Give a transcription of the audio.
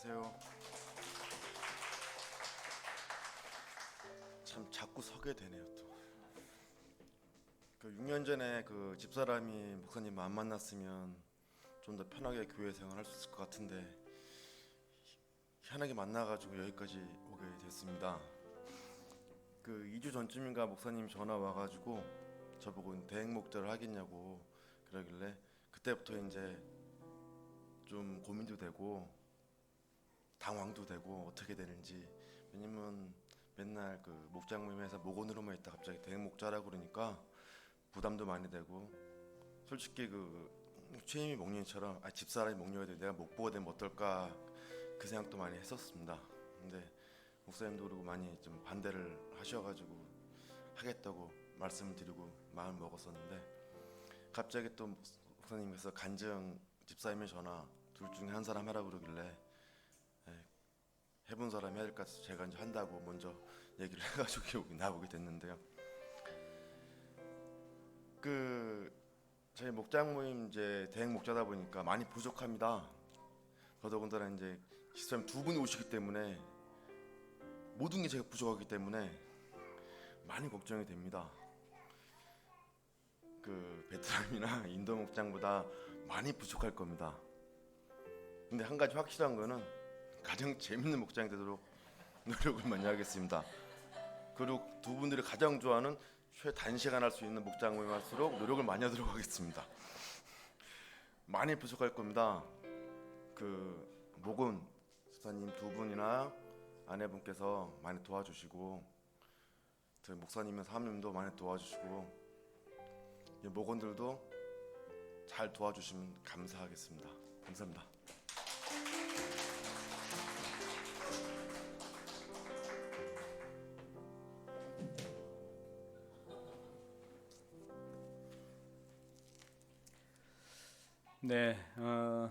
안녕하세요. 참 자꾸 서게 되네요 또. 그 6년 전에 그 집사람이 목사님 안 만났으면 좀 더 편하게 교회 생활할 수 있을 것 같은데 희한하게 만나가지고 여기까지 오게 됐습니다. 그 2주 전쯤인가 목사님 전화 와가지고 저보고 대행 목자를 하겠냐고 그러길래 그때부터 이제 좀 고민도 되고 당황도 되고 어떻게 되는지. 왜냐면 맨날 그 목장 모임에서 목원으로만 있다 갑자기 대행 목자라 그러니까 부담도 많이 되고. 솔직히 그 최임이 목련처럼 아 집사람이 목련인데 내가 목보가 되면 어떨까 그 생각도 많이 했었습니다. 근데 목사님도 그러고 많이 좀 반대를 하셔가지고 하겠다고 말씀을 드리고 마음 먹었었는데 갑자기 또 목사님께서 간증 집사님의 전화 둘 중에 한 사람 하라 그러길래 예, 해본 사람이 해야 될것 같아서 제가 이제 한다고 먼저 얘기를 해가지고 여기 나오게 됐는데요. 그 저희 목장 모임 이제 대행 목자다 보니까 많이 부족합니다. 더더군다나 이제 집사님 두 분이 오시기 때문에 모든 게 제가 부족하기 때문에 많이 걱정이 됩니다. 그 베트남이나 인도 목장보다 많이 부족할 겁니다. 근데 한 가지 확실한 거는 가장 재밌는 목장이 되도록 노력을 많이 하겠습니다. 그리고 두 분들이 가장 좋아하는 최단시간 할 수 있는 목장 모임 할수록 노력을 많이 하도록 하겠습니다. 많이 부족할 겁니다. 그 목은 수사님 두 분이나 아내분께서 많이 도와주시고 저희 목사님은 사모님도 많이 도와주시고 이 목원들도 잘 도와주시면 감사하겠습니다. 감사합니다. 네, 어,